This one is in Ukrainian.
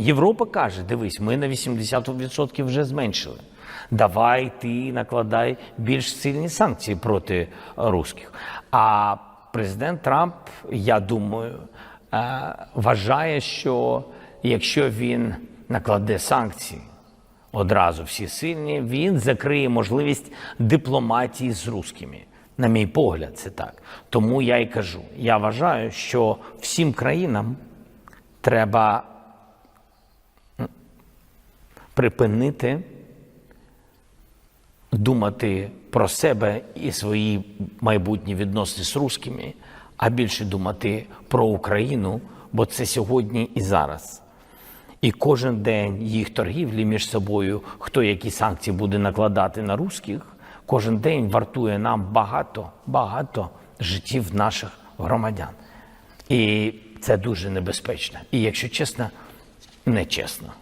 Європа каже: дивись, ми на 80% вже зменшили. Давай ти накладай більш сильні санкції проти русських. А президент Трамп, я думаю, е, вважає, що якщо він накладе санкції одразу всі сильні, він закриє можливість дипломатії з русскими. На мій погляд, це так. Тому я й кажу: я вважаю, що всім країнам треба припинити думати про себе і свої майбутні відносини з русскими, а більше думати про Україну, бо це сьогодні і зараз. І кожен день їх торгівлі між собою, хто які санкції буде накладати на русських, кожен день вартує нам багато, багато життів наших громадян. І це дуже небезпечно. І якщо чесно, нечесно.